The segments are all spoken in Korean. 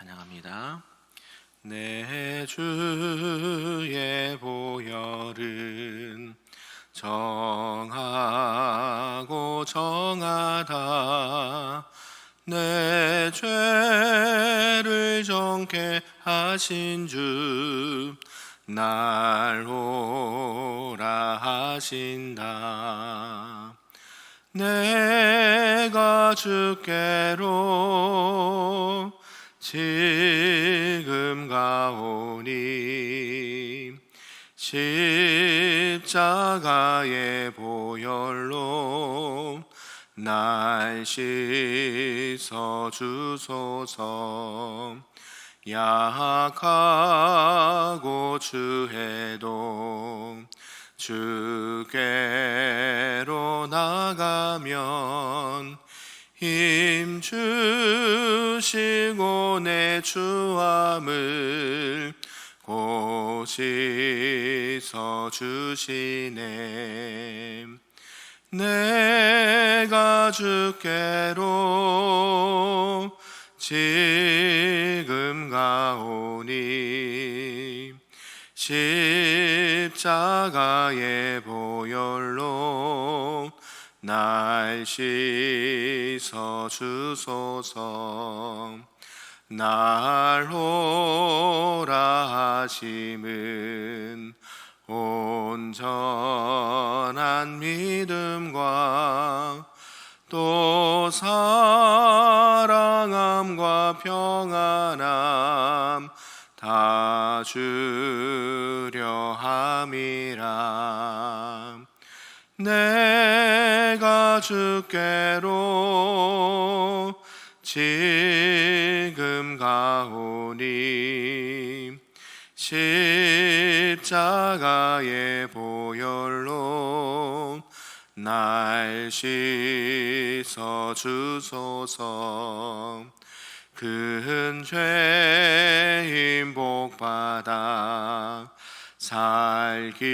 찬양합니다. 내 주의 보혈은 정하고 정하다 내 죄를 정케 하신 주 날 오라 하신다 내가 주께로 지금 가오니 십자가의 보혈로 날 씻어 주소서. 약하고 주해도 주께로 나가면 힘 주시고 내 주함을 고시서 주시네. 내가 주께로 지금 가오니 십자가의 보혈로 날 씻어 주소서. 날 오라 하심은 온전한 믿음과 또 사랑함과 평안함 다 주려 함이라. 내가 주께로 지금 가오니 십자가의 보혈로 날 씻어 주소서. 큰 죄인 복받아 살기를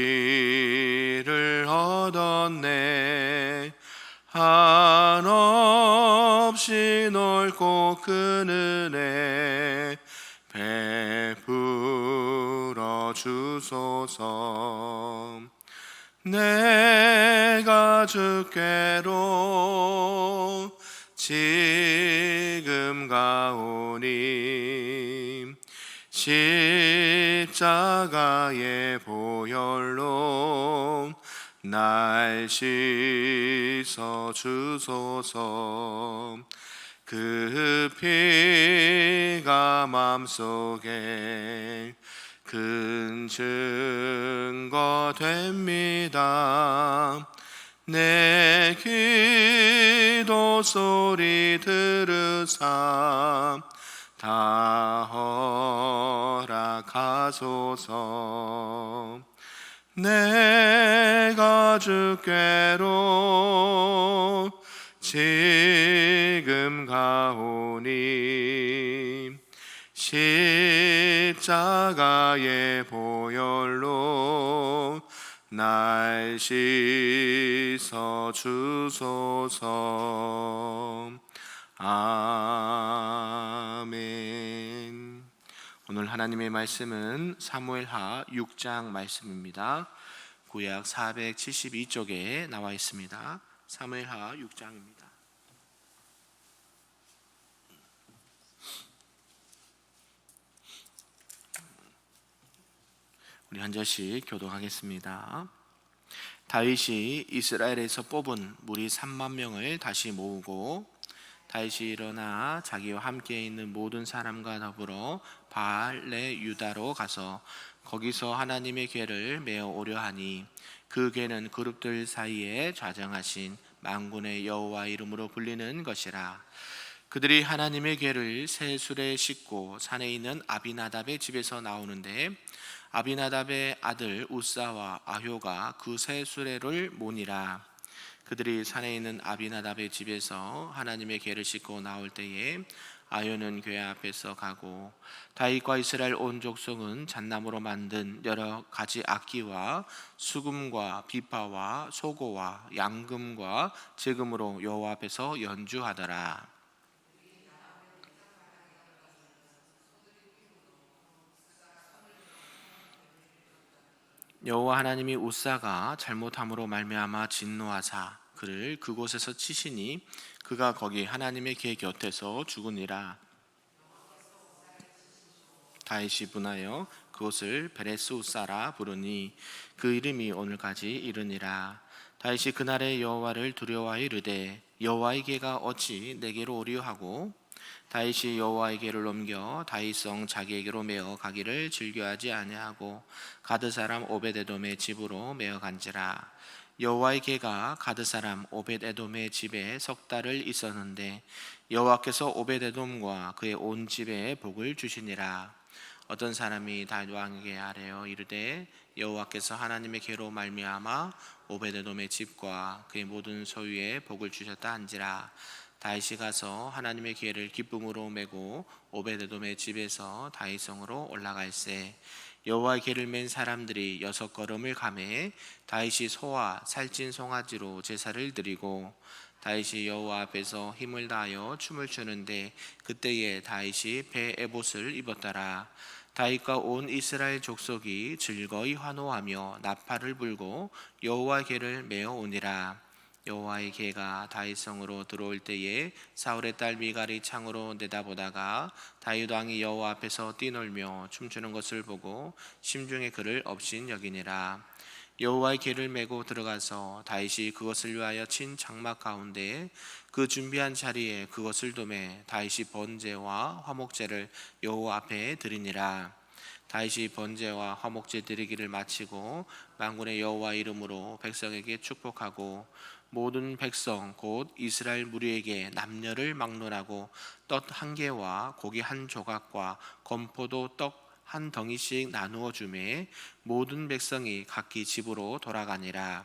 얻었네 한없이 넓고 큰 은혜 베풀어 주소서. 내가 주께로 지금 가오니 십자가의 보혈로 날 씻어 주소서. 그 피가 맘속에 큰 증거 됩니다. 내 기도 소리 들으사 다 허락하소서 내가 주께로 지금 가오니 십자가의 보혈로 날 씻어 주소서. 아멘 오늘 하나님의 말씀은 사무엘하 6장 말씀입니다. 구약 472쪽에 나와 있습니다. 사무엘하 6장입니다. 우리 한 절씩 교도하겠습니다. 다윗이 이스라엘에서 뽑은 무리 3만 명을 다시 모으고 다윗이 일어나 자기와 함께 있는 모든 사람과 더불어 바알레 유다로 가서 거기서 하나님의 궤를 메어 오려 하니 그 궤는 그룹들 사이에 좌정하신 만군의 여호와 이름으로 불리는 것이라. 그들이 하나님의 궤를 새 술에 싣고 산에 있는 아비나답의 집에서 나오는데 아비나답의 아들 우사와 아효가 그새 수레를 모니라. 그들이 산에 있는 아비나답의 집에서 하나님의 궤를 싣고 나올 때에 아효는 궤 앞에서 가고 다윗과 이스라엘 온 족속은 잣나무로 만든 여러 가지 악기와 수금과 비파와 소고와 양금과 제금으로 여호와 앞에서 연주하더라. 여호와 하나님이 우사가 잘못함으로 말미암아 진노하사 그를 그곳에서 치시니 그가 거기 하나님의 궤 곁에서 죽으니라. 다윗이 분하여 그곳을 베레스 우사라 부르니 그 이름이 오늘까지 이르니라. 다윗이 그날의 여호와를 두려워하여 이르되 여호와의 궤가 어찌 내게로 오리요 하고 다윗이 여호와에게를 넘겨 다윗성 자기에게로 메어 가기를 즐겨하지 아니하고 가드 사람 오베데돔의 집으로 메어 간지라 여호와의 개가 가드 사람 오베데돔의 집에 석 달을 있었는데 여호와께서 오베데돔과 그의 온 집에 복을 주시니라. 어떤 사람이 다윗 왕에게 아뢰어 이르되 여호와께서 하나님의 개로 말미암아 오베데돔의 집과 그의 모든 소유에 복을 주셨다 한지라. 다윗이 가서 하나님의 기회를 기쁨으로 메고 오베데돔의 집에서 다윗성으로 올라갈새 여호와의 길을 맨 사람들이 여섯 걸음을 감해 다윗이 소와 살찐 송아지로 제사를 드리고 다윗이 여호와 앞에서 힘을 다하여 춤을 추는데 그때에 다윗이 배 에봇을 입었더라. 다윗과 온 이스라엘 족속이 즐거이 환호하며 나팔을 불고 여호와의 길을 메어 오니라 여호와의 개가 다윗성으로 들어올 때에 사울의 딸 미갈이 창으로 내다보다가 다윗 왕이 여호와 앞에서 뛰놀며 춤추는 것을 보고 심중에 그를 업신 여기니라. 여호와의 개를 메고 들어가서 다윗이 그것을 위하여 친 장막 가운데 그 준비한 자리에 그것을 두매 다윗이 번제와 화목제를 여호와 앞에 드리니라. 다윗이 번제와 화목제 드리기를 마치고 만군의 여호와 이름으로 백성에게 축복하고 모든 백성 곧 이스라엘 무리에게 남녀를 막론하고 떡 한 개와 고기 한 조각과 건포도 떡 한 덩이씩 나누어 주매 모든 백성이 각기 집으로 돌아가니라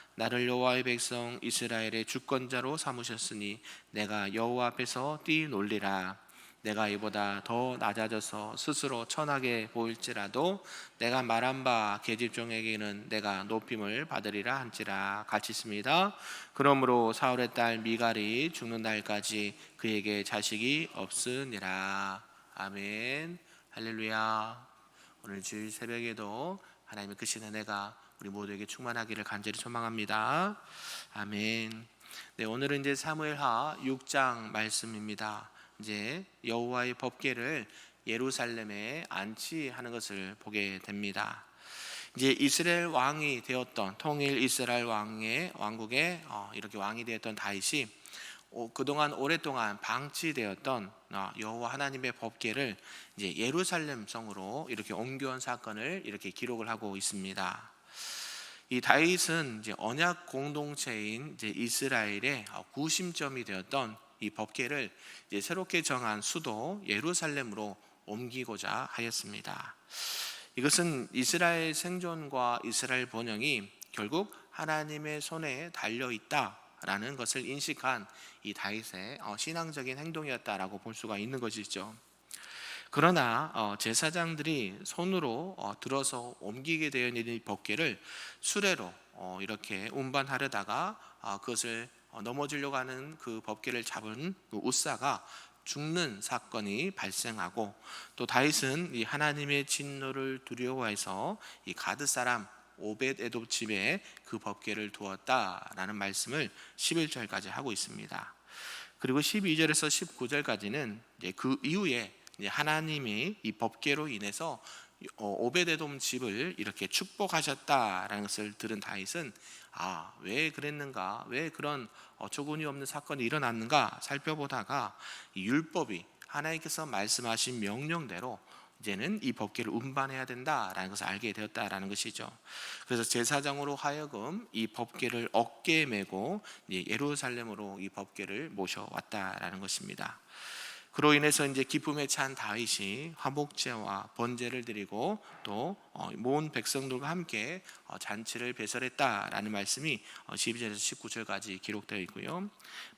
나를 여호와의 백성 이스라엘의 주권자로 삼으셨으니 내가 여호와 앞에서 뛰놀리라 내가 이보다 더 낮아져서 스스로 천하게 보일지라도 내가 말한 바 계집종에게는 내가 높임을 받으리라 한지라 같이 있습니다. 그러므로 사울의 딸 미갈이 죽는 날까지 그에게 자식이 없으니라. 아멘. 할렐루야. 오늘 주일 새벽에도 하나님의 크신 은혜가 우리 모두에게 충만하기를 간절히 소망합니다. 아멘. 네, 오늘은 이제 사무엘하 6장 말씀입니다. 이제 여호와의 법궤를 예루살렘에 안치하는 것을 보게 됩니다. 이제 이스라엘 왕이 되었던 통일 이스라엘 왕의 왕국의 어, 이렇게 왕이 되었던 다윗이 그동안 오랫동안 방치되었던 어, 여호와 하나님의 법궤를 이제 예루살렘 성으로 이렇게 옮겨온 사건을 이렇게 기록을 하고 있습니다. 이 다윗은 이제 언약 공동체인 이제 이스라엘의 어, 구심점이 되었던 이 법계를 이제 새롭게 정한 수도 예루살렘으로 옮기고자 하였습니다. 이것은 이스라엘 생존과 이스라엘 번영이 결국 하나님의 손에 달려 있다라는 것을 인식한 이 다윗의 어, 신앙적인 행동이었다라고 볼 수가 있는 것이죠. 그러나 어, 제사장들이 손으로 어, 들어서 옮기게 되어 있는 이 법궤를 수레로 어, 이렇게 운반하려다가 어, 그것을 어, 넘어지려고 하는 그 법궤를 잡은 그 우사가 죽는 사건이 발생하고 또 다윗은 이 하나님의 진노를 두려워해서 이 가드 사람 오벳 에돔 집에 그 법궤를 두었다라는 말씀을 11절까지 하고 있습니다. 그리고 12절에서 19절까지는 이제 그 이후에 하나님이 이 법궤로 인해서 어, 오베데돔 집을 이렇게 축복하셨다라는 것을 들은 다윗은 아 왜 그랬는가 왜 그런 어처구니 없는 사건이 일어났는가 살펴보다가 이 율법이 하나님께서 말씀하신 명령대로 이제는 이 법궤를 운반해야 된다라는 것을 알게 되었다라는 것이죠. 그래서 제사장으로 하여금 이 법궤를 어깨에 메고 예루살렘으로 이 법궤를 모셔왔다라는 것입니다. 그로 인해서 이제 기쁨에 찬 다윗이 화목제와 번제를 드리고 또 어, 모은 백성들과 함께 어, 잔치를 배설했다라는 말씀이 12절에서 19절까지 기록되어 있고요.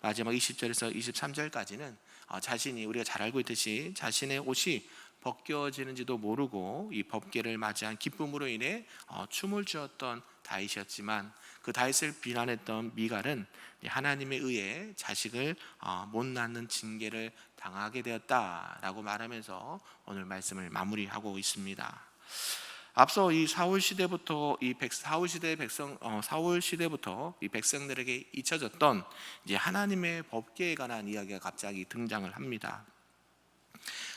마지막 20절에서 23절까지는 어, 자신이 우리가 잘 알고 있듯이 자신의 옷이 벗겨지는지도 모르고 이 법궤를 맞이한 기쁨으로 인해 춤을 추었던 다윗이었지만 그 다윗을 비난했던 미갈은 하나님에 의해 자식을 못 낳는 징계를 당하게 되었다라고 말하면서 오늘 말씀을 마무리하고 있습니다. 앞서 이 사울 시대부터 이 백, 사울 시대 백성 어, 사울 시대부터 이 백성들에게 잊혀졌던 이제 하나님의 법계에 관한 이야기가 갑자기 등장을 합니다.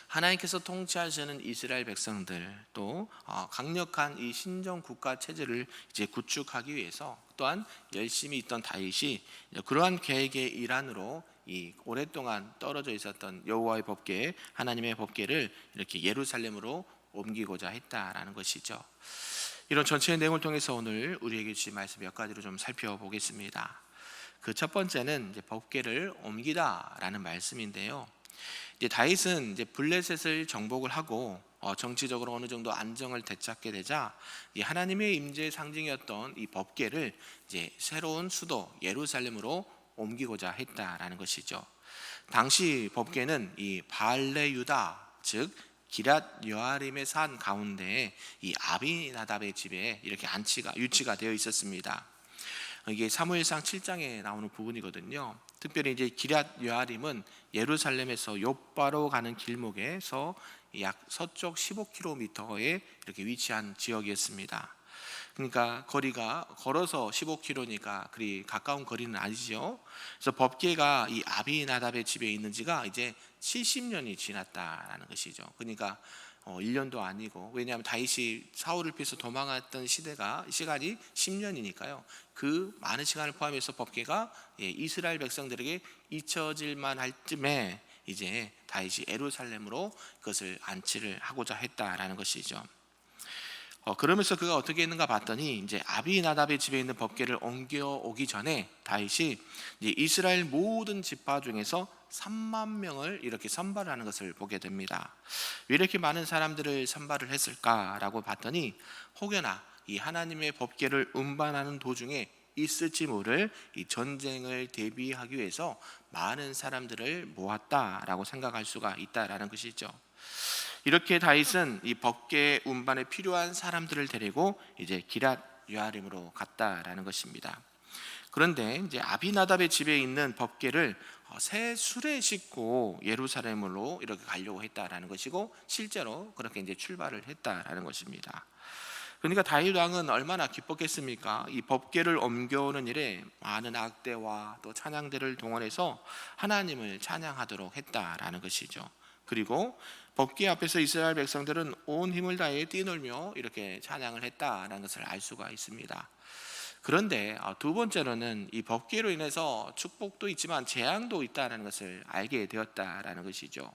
하나님께서 통치하시는 이스라엘 백성들 또 어, 강력한 이 신정 국가 체제를 이제 구축하기 위해서 또한 열심히 있던 다윗이 그러한 계획의 일환으로 이 오랫동안 떨어져 있었던 여호와의 법궤, 하나님의 법궤를 이렇게 예루살렘으로 옮기고자 했다라는 것이죠. 이런 전체의 내용을 통해서 오늘 우리에게 주신 말씀 몇 가지로 좀 살펴보겠습니다. 그 첫 번째는 법궤를 옮기다라는 말씀인데요. 이제 다윗은 이제 블레셋을 정복을 하고 어, 정치적으로 어느 정도 안정을 되찾게 되자 이 하나님의 임재의 상징이었던 이 법궤를 이제 새로운 수도 예루살렘으로 옮기고자 했다라는 것이죠. 당시 법궤는 이 발레 유다 즉 기랏 여아림의 산 가운데 이 아비나답의 집에 이렇게 안치가 유치가 되어 있었습니다. 이게 사무엘상 7장에 나오는 부분이거든요. 특별히 이제 기랏 여아림은 예루살렘에서 요바로 가는 길목에서 약 서쪽 15km에 이렇게 위치한 지역이었습니다. 그러니까 거리가 걸어서 15km니까 그리 가까운 거리는 아니죠. 그래서 법계가 이 아비나답의 집에 있는 지가 이제 70년이 지났다라는 것이죠. 그러니까 어, 1년도 아니고 왜냐하면 다윗이 사울을 피해서 도망했던 시대가 시간이 10년이니까요. 그 많은 시간을 포함해서 법계가 예, 이스라엘 백성들에게 잊혀질 만 할 쯤에 이제 다윗이 에루살렘으로 그것을 안치를 하고자 했다라는 것이죠. 어, 그러면서 그가 어떻게 했는가 봤더니 이제 아비나답의 집에 있는 법궤를 옮겨 오기 전에 다윗이 이스라엘 모든 지파 중에서 3만 명을 이렇게 선발하는 것을 보게 됩니다. 왜 이렇게 많은 사람들을 선발을 했을까라고 봤더니 혹여나 이 하나님의 법궤를 운반하는 도중에 있을지 모를 이 전쟁을 대비하기 위해서 많은 사람들을 모았다라고 생각할 수가 있다라는 것이죠. 이렇게 다윗은 이 법계 운반에 필요한 사람들을 데리고 이제 기랏 유아림으로 갔다라는 것입니다. 그런데 이제 아비나답의 집에 있는 법계를 어, 새 술에 싣고 예루살렘으로 이렇게 가려고 했다라는 것이고 실제로 그렇게 이제 출발을 했다라는 것입니다. 그러니까 다윗 왕은 얼마나 기뻤겠습니까? 이 법계를 옮겨오는 일에 많은 악대와 또 찬양대를 동원해서 하나님을 찬양하도록 했다라는 것이죠. 그리고 법궤 앞에서 이스라엘 백성들은 온 힘을 다해 뛰놀며 이렇게 찬양을 했다라는 것을 알 수가 있습니다. 그런데 아, 두 번째로는 이 법궤로 인해서 축복도 있지만 재앙도 있다는 것을 알게 되었다라는 것이죠.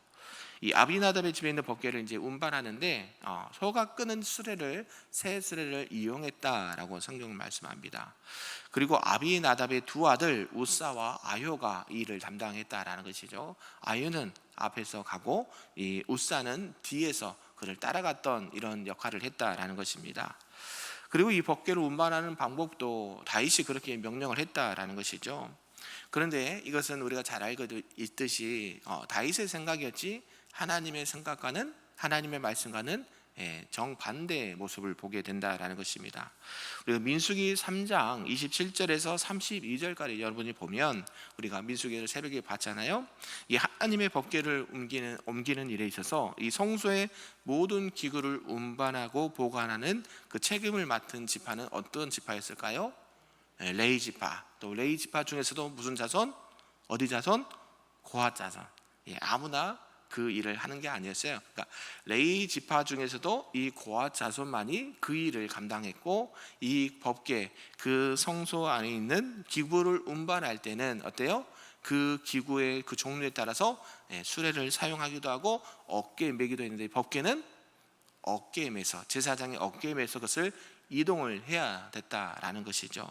이 아비나답의 집에 있는 법궤를 이제 운반하는데 어, 소가 끄는 수레를 새 수레를 이용했다라고 성경은 말씀합니다. 그리고 아비나답의 두 아들 우사와 아효가 이 일을 담당했다라는 것이죠. 아효는 앞에서 가고 이 우사는 뒤에서 그를 따라갔던 이런 역할을 했다라는 것입니다. 그리고 이 법궤를 운반하는 방법도 다윗이 그렇게 명령을 했다라는 것이죠. 그런데 이것은 우리가 잘 알고 있듯이 어, 다윗의 생각이었지 하나님의 생각과는 하나님의 말씀과는 예, 정반대의 모습을 보게 된다라는 것입니다. 우리가 민수기 3장 27절에서 32절까지 여러분이 보면 우리가 민수기를 새벽에 봤잖아요. 이 하나님의 법궤를 옮기는 옮기는 일에 있어서 이 성소의 모든 기구를 운반하고 보관하는 그 책임을 맡은 지파는 어떤 지파였을까요? 예, 레이 지파. 또 레이 지파 중에서도 무슨 자손? 어디 자손? 고아 자손. 예, 아무나 그 일을 하는 게 아니었어요. 그러니까 레이 지파 중에서도 이 고아 자손만이 그 일을 감당했고 이 법계 그 성소 안에 있는 기구를 운반할 때는 어때요? 그 기구의 그 종류에 따라서 예, 수레를 사용하기도 하고 어깨에 매기도 했는데 법계는 어깨에 매서 제사장의 어깨에 매서 그것을 이동을 해야 됐다라는 것이죠.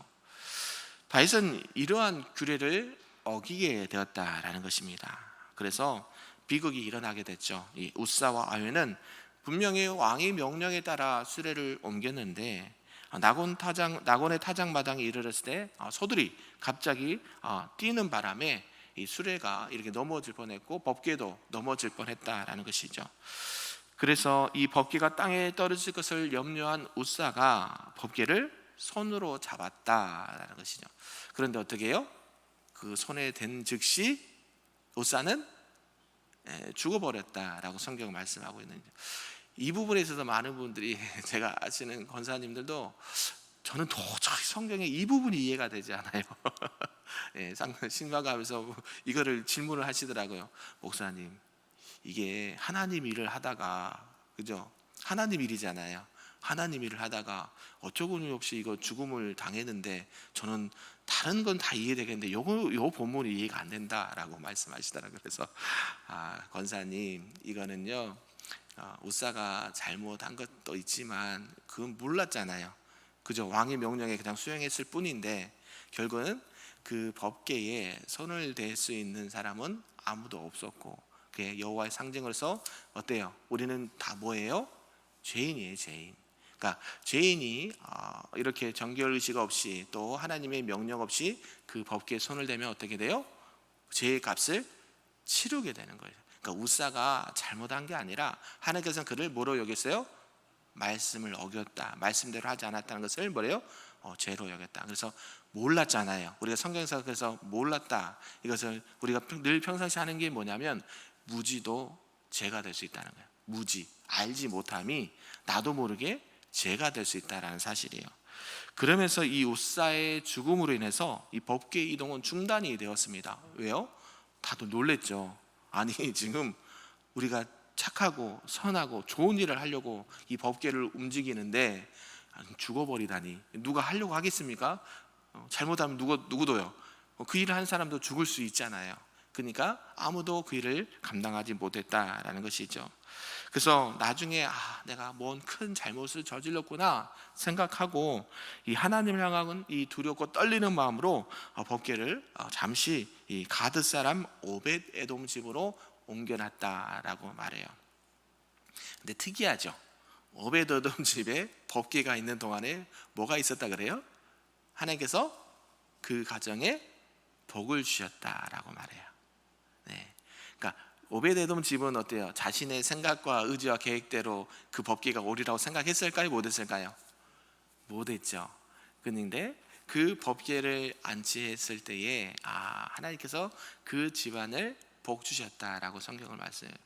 다윗은 이러한 규례를 어기게 되었다라는 것입니다. 그래서 비극이 일어나게 됐죠. 이 우사와 아유는 분명히 왕의 명령에 따라 수레를 옮겼는데 낙원 타장 낙원의 타장 마당에 이르렀을 때 아, 소들이 갑자기 아, 뛰는 바람에 이 수레가 이렇게 넘어질 뻔했고 법궤도 넘어질 뻔했다라는 것이죠. 그래서 이 법궤가 땅에 떨어질 것을 염려한 우사가 법궤를 손으로 잡았다라는 것이죠. 그런데 어떻게 해요? 그 손에 댄 즉시 우사는 예, 죽어버렸다라고 성경 말씀하고 있는 이 부분에 있어서 많은 분들이 제가 아시는 권사님들도 저는 도저히 성경에 이 부분이 이해가 되지 않아요. 예, 신방가면서 이거를 질문을 하시더라고요. 목사님, 이게 하나님 일을 하다가 그죠? 하나님 일이잖아요. 하나님 일을 하다가 어쩌고니 없이 이거 죽음을 당했는데 저는 다른 건 다 이해되겠는데 요거 요 본문이 이해가 안 된다라고 말씀하시더라고요. 그래서 아, 권사님 이거는요. 어, 우사가 잘못한 것도 있지만 그건 몰랐잖아요. 그저 왕의 명령에 그냥 수행했을 뿐인데 결국은 그 법계에 손을 댈 수 있는 사람은 아무도 없었고 그게 여호와의 상징으로서 어때요? 우리는 다 뭐예요? 죄인이에요, 죄인. 그러니까 죄인이 어, 이렇게 정결 의식 없이 또 하나님의 명령 없이 그 법계에 손을 대면 어떻게 돼요? 죄의 값을 치르게 되는 거예요. 그러니까 우사가 잘못한 게 아니라 하나님께서는 그를 뭐로 여겼어요? 말씀을 어겼다. 말씀대로 하지 않았다는 것을 뭐래요? 어, 죄로 여겼다. 그래서 몰랐잖아요. 우리가 성경에서 그래서 몰랐다. 이것을 우리가 늘 평상시 하는 게 뭐냐면 무지도 죄가 될 수 있다는 거예요. 무지, 알지 못함이 나도 모르게 죄가 될 수 있다라는 사실이에요. 그러면서 이 우사의 죽음으로 인해서 이 법계 이동은 중단이 되었습니다. 왜요? 다들 놀랬죠. 아니 지금 우리가 착하고 선하고 좋은 일을 하려고 이 법계를 움직이는데 죽어버리다니 누가 하려고 하겠습니까? 어, 잘못하면 누구 누구도요. 어, 그 일을 한 사람도 죽을 수 있잖아요. 그러니까 아무도 그 일을 감당하지 못했다라는 것이죠. 그래서 나중에 아, 내가 뭔 큰 잘못을 저질렀구나 생각하고 이 하나님을 향한 이 두렵고 떨리는 마음으로 어, 법궤를 어, 잠시 이 가드 사람 오벳 에돔 집으로 옮겨놨다라고 말해요. 근데 특이하죠. 오벳 에돔 집에 법궤가 있는 동안에 뭐가 있었다 그래요? 하나님께서 그 가정에 복을 주셨다라고 말해요. 네. 그러니까 오베데돔 집은 어때요? 자신의 생각과 의지와 계획대로 그 법기가 오리라고 생각했을까요? 못했을까요? 못했죠. 그런데 그 법계를 안치했을 때에 아 하나님께서 그 집안을 복 주셨다라고 성경을 말씀해요.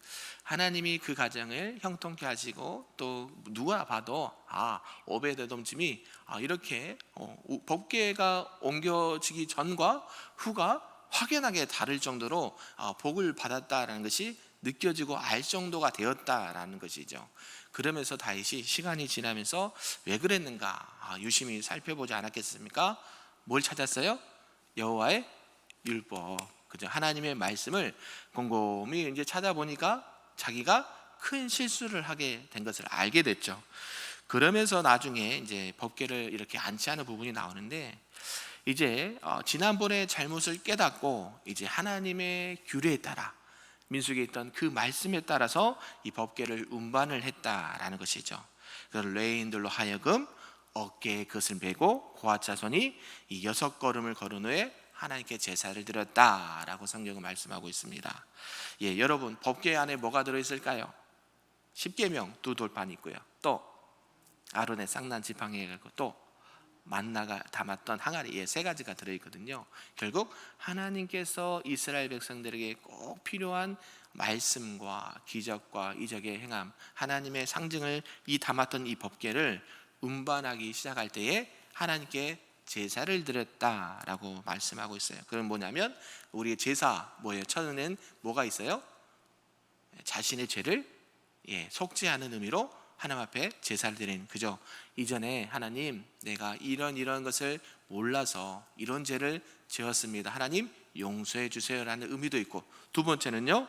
하나님이 그 가정을 형통케 하시고 또 누가 봐도 아 오베데돔 집이 아, 이렇게 어, 법계가 옮겨지기 전과 후가 확연하게 다를 정도로 어, 복을 받았다라는 것이 느껴지고 알 정도가 되었다라는 것이죠. 그러면서 다윗이 시간이 지나면서 왜 그랬는가 아, 유심히 살펴보지 않았겠습니까? 뭘 찾았어요? 여호와의 율법, 그죠? 하나님의 말씀을 곰곰이 이제 찾아보니까 자기가 큰 실수를 하게 된 것을 알게 됐죠. 그러면서 나중에 이제 법계를 이렇게 안치하는 부분이 나오는데 이제 어, 지난번에 잘못을 깨닫고 이제 하나님의 규례에 따라 민숙에 있던 그 말씀에 따라서 이 법계를 운반을 했다라는 것이죠. 그래서 레인들로 하여금 어깨에 그것을 메고 고아 자손이 이 여섯 걸음을 걸은 후에 하나님께 제사를 드렸다라고 성경은 말씀하고 있습니다. 예, 여러분 법계 안에 뭐가 들어 있을까요? 십계명 두 돌판 있고요. 또 아론의 쌍난 지팡이 갖고 또 만나가 담았던 항아리 예, 세 가지가 들어 있거든요. 결국 하나님께서 이스라엘 백성들에게 꼭 필요한 말씀과 기적과 이적의 행함, 하나님의 상징을 이 담았던 이 법계를 운반하기 시작할 때에 하나님께 제사를 드렸다라고 말씀하고 있어요. 그건 뭐냐면 우리의 제사 뭐예요? 첫에는 뭐가 있어요? 자신의 죄를 예, 속죄하는 의미로 하나님 앞에 제사를 드린 그죠? 이전에 하나님 내가 이런 이런 것을 몰라서 이런 죄를 지었습니다. 하나님 용서해 주세요라는 의미도 있고 두 번째는요.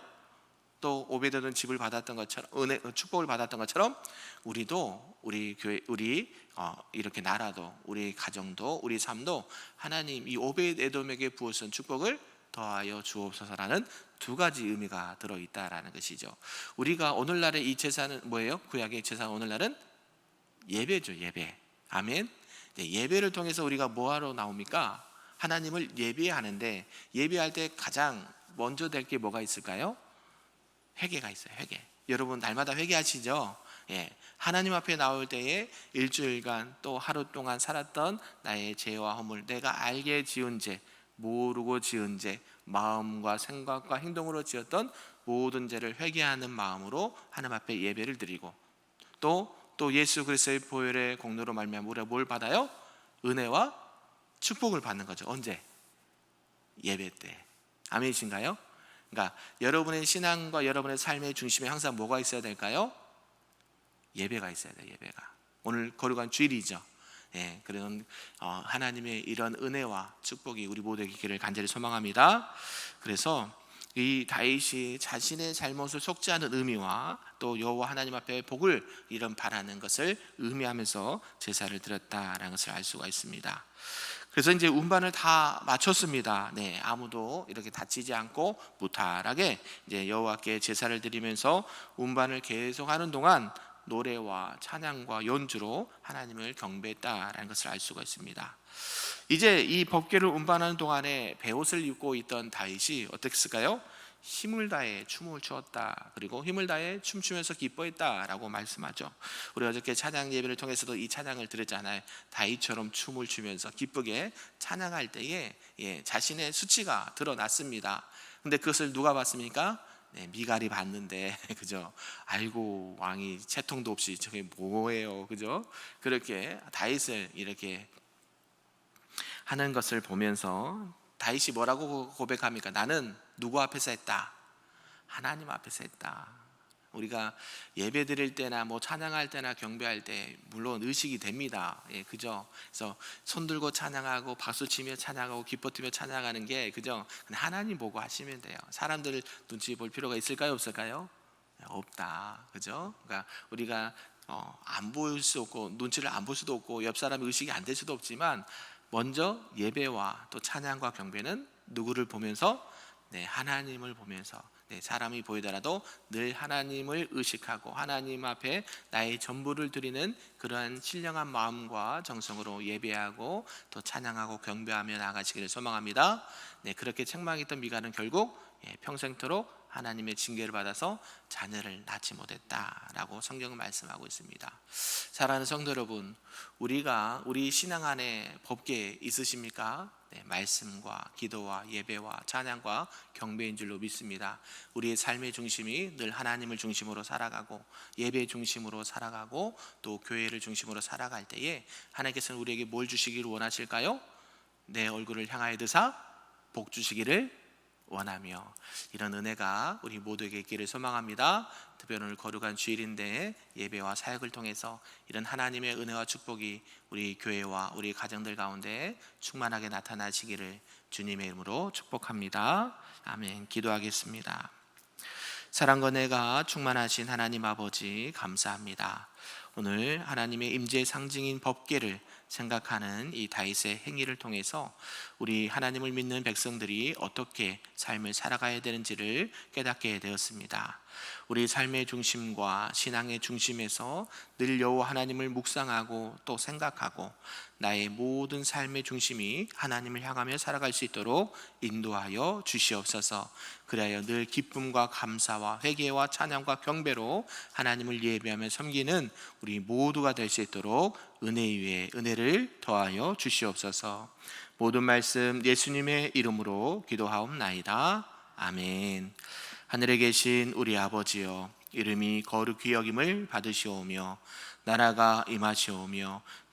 또 오베드는 집을 받았던 것처럼 은혜 축복을 받았던 것처럼 우리도 우리 교회 우리 어, 이렇게 나라도 우리 가정도 우리 삶도 하나님 이 오베드에돔에게 부어선 축복을 더하여 주옵소서라는 두 가지 의미가 들어 있다라는 것이죠. 우리가 오늘날의 이 제사는 뭐예요? 구약의 제사 오늘날은 예배죠, 예배. 아멘. 네, 예배를 통해서 우리가 뭐하러 나옵니까? 하나님을 예배하는데 예배할 때 가장 먼저 될 게 뭐가 있을까요? 회개가 있어요. 회개. 여러분 날마다 회개하시죠? 예. 하나님 앞에 나올 때에 일주일간 또 하루 동안 살았던 나의 죄와 허물, 내가 알게 지은 죄, 모르고 지은 죄, 마음과 생각과 행동으로 지었던 모든 죄를 회개하는 마음으로 하나님 앞에 예배를 드리고 또 또 예수 그리스도의 보혈의 공로로 말미암아 우리가 뭘 받아요? 은혜와 축복을 받는 거죠. 언제? 예배 때. 아멘이신가요? 그러니까 여러분의 신앙과 여러분의 삶의 중심에 항상 뭐가 있어야 될까요? 예배가 있어야 돼요. 예배가. 오늘 거룩한 주일이죠. 예, 그런 어, 하나님의 이런 은혜와 축복이 우리 모두에게 있기를 간절히 소망합니다. 그래서 이 다윗이 자신의 잘못을 속죄하는 의미와 또 여호와 하나님 앞에 복을 이런 바라는 것을 의미하면서 제사를 드렸다라는 것을 알 수가 있습니다. 그래서 이제 운반을 다 마쳤습니다. 네, 아무도 이렇게 다치지 않고 무탈하게 이제 여호와께 제사를 드리면서 운반을 계속하는 동안 노래와 찬양과 연주로 하나님을 경배했다라는 것을 알 수가 있습니다. 이제 이 법궤를 운반하는 동안에 베옷을 입고 있던 다윗이 어땠을까요? 힘을 다해 춤을 추었다. 그리고 힘을 다해 춤추면서 기뻐했다라고 말씀하죠. 우리 어저께 찬양 예배를 통해서도 이 찬양을 들었잖아요. 다윗처럼 춤을 추면서 기쁘게 찬양할 때에 예, 자신의 수치가 드러났습니다. 근데 그것을 누가 봤습니까? 네, 미갈이 봤는데 그죠? 아이고 왕이 채통도 없이 저게 뭐예요, 그죠? 그렇게 다윗을 이렇게 하는 것을 보면서 다윗이 뭐라고 고백합니까? 나는 누구 앞에서 했다? 하나님 앞에서 했다. 우리가 예배 드릴 때나 뭐 찬양할 때나 경배할 때 물론 의식이 됩니다. 예, 그죠? 그래서 손 들고 찬양하고 박수 치며 찬양하고 기뻐 뛰며 찬양하는 게 그죠? 하나님 보고 하시면 돼요. 사람들 눈치 볼 필요가 있을까요? 없을까요? 예, 없다. 그죠? 그러니까 우리가 어, 안 보일 수 없고 눈치를 안 볼 수도 없고 옆 사람의 의식이 안 될 수도 없지만 먼저 예배와 또 찬양과 경배는 누구를 보면서 네, 하나님을 보면서 네, 사람이 보이더라도 늘 하나님을 의식하고 하나님 앞에 나의 전부를 드리는 그러한 신령한 마음과 정성으로 예배하고 또 찬양하고 경배하며 나가시기를 소망합니다. 네, 그렇게 책망했던 미가는 결국 예, 평생토록 하나님의 징계를 받아서 자녀를 낳지 못했다라고 성경은 말씀하고 있습니다. 사랑하는 성도 여러분, 우리가 우리 신앙 안에 법계 있으십니까? 네, 말씀과 기도와 예배와 찬양과 경배인 줄로 믿습니다. 우리의 삶의 중심이 늘 하나님을 중심으로 살아가고 예배 중심으로 살아가고 또 교회를 중심으로 살아갈 때에 하나님께서는 우리에게 뭘 주시기를 원하실까요? 내 얼굴을 향하여 드사 복 주시기를 원하며 이런 은혜가 우리 모두에게 있기를 소망합니다. 특별히 오늘 거룩한 주일인데 예배와 사역을 통해서 이런 하나님의 은혜와 축복이 우리 교회와 우리 가정들 가운데 충만하게 나타나시기를 주님의 이름으로 축복합니다. 아멘. 기도하겠습니다. 사랑과 내가 충만하신 하나님 아버지 감사합니다. 오늘 하나님의 임재의 상징인 법계를 생각하는 이 다윗의 행위를 통해서 우리 하나님을 믿는 백성들이 어떻게 삶을 살아가야 되는지를 깨닫게 되었습니다. 우리 삶의 중심과 신앙의 중심에서 늘 여호와 하나님을 묵상하고 또 생각하고 나의 모든 삶의 중심이 하나님을 향하며 살아갈 수 있도록 인도하여 주시옵소서. 그리하여 늘 기쁨과 감사와 회개와 찬양과 경배로 하나님을 예배하며 섬기는 우리 모두가 될 수 있도록 은혜 위에 은혜를 더하여 주시옵소서. 모든 말씀 예수님의 이름으로 기도하옵나이다. 아멘. 하늘에 계신 우리 아버지여 이름이 거룩히 여김을 받으시오며 나라가 임하시오며